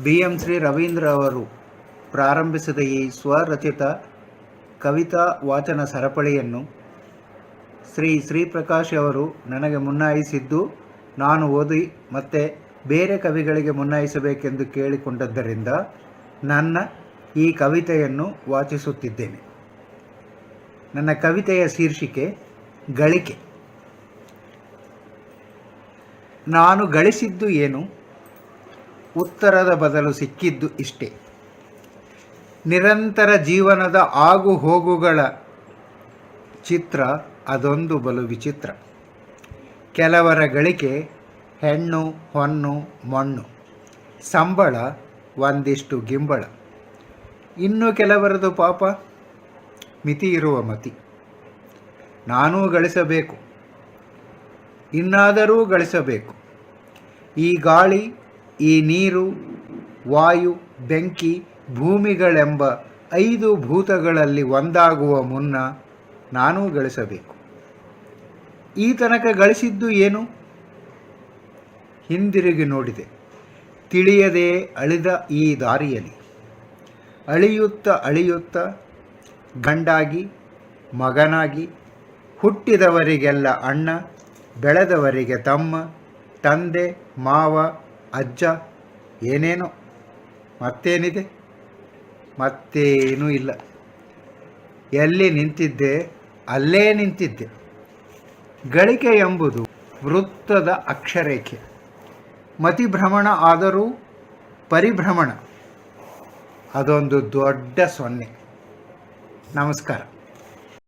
B M Shri Ravindra ಅವರು ಪ್ರಾರಂಭಿಸಿದ ಈ ಸ್ವರಚಿತ ಕವಿತಾ ವಾಚನ ಸರಪಳಿಯನ್ನು ಶ್ರೀ ಶ್ರೀಪ್ರಕಾಶ್ ಅವರು ನನಗೆ ಮುನ್ನಾಯಿಸಿದ್ದು, ನಾನು ಓದಿ ಮತ್ತೆ ಬೇರೆ ಕವಿಗಳಿಗೆ ಮುನ್ನಾಯಿಸಬೇಕೆಂದು ಕೇಳಿಕೊಂಡದ್ದರಿಂದ ನನ್ನ ಈ ಕವಿತೆಯನ್ನು ವಾಚಿಸುತ್ತಿದ್ದೇನೆ. ನನ್ನ ಕವಿತೆಯ ಶೀರ್ಷಿಕೆ, ಗಳಿಕೆ. ನಾನು ಗಳಿಸಿದ್ದು ಏನು? ಉತ್ತರದ ಬದಲು ಸಿಕ್ಕಿದ್ದು ಇಷ್ಟೇ. ನಿರಂತರ ಜೀವನದ ಆಗು ಹೋಗುಗಳ ಚಿತ್ರ ಅದೊಂದು ಬಲು ವಿಚಿತ್ರ. ಕೆಲವರ ಗಳಿಕೆ ಹೆಣ್ಣು, ಹೊನ್ನು, ಮಣ್ಣು. ಸಂಬಳ ಒಂದಿಷ್ಟು ಗಿಂಬಳ. ಇನ್ನು ಕೆಲವರದು ಪಾಪ ಮಿತಿ ಇರುವ ಮತಿ. ನಾನೂ ಗಳಿಸಬೇಕು. ಇನ್ನಾದರೂ ಗಳಿಸಬೇಕು. ಈ ಗಾಳಿ ಈ ನೀರು, ವಾಯು, ಬೆಂಕಿ, ಭೂಮಿಗಳೆಂಬ ಐದು ಭೂತಗಳಲ್ಲಿ ಒಂದಾಗುವ ಮುನ್ನ ನಾನೂ ಗಳಿಸಬೇಕು. ಈ ತನಕ ಗಳಿಸಿದ್ದು ಏನು? ಹಿಂದಿರುಗಿ ನೋಡಿದೆ. ತಿಳಿಯದೆ ಅಳಿದ ಈ ದಾರಿಯಲ್ಲಿ. ಅಳಿಯುತ್ತ ಅಳಿಯುತ್ತ ಗಂಡಾಗಿ, ಮಗನಾಗಿ, ಹುಟ್ಟಿದವರಿಗೆಲ್ಲ ಅಣ್ಣ, ಬೆಳೆದವರಿಗೆ ತಮ್ಮ, ತಂದೆ, ಮಾವ ಅಜ್ಜ, ಏನೇನೋ, ಮತ್ತೇನಿದೆ? ಮತ್ತೇನೂ ಇಲ್ಲ. ಎಲ್ಲಿ ನಿಂತಿದ್ದೆ, ಅಲ್ಲೇ ನಿಂತಿದ್ದೆ. ಗಳಿಕೆ ಎಂಬುದು ವೃತ್ತದ ಅಕ್ಷರೇಖೆ. ಮತಿಭ್ರಮಣ ಆದರೂ ಪರಿಭ್ರಮಣ. ಅದೊಂದು ದೊಡ್ಡ ಸೊನ್ನೆ. ನಮಸ್ಕಾರ.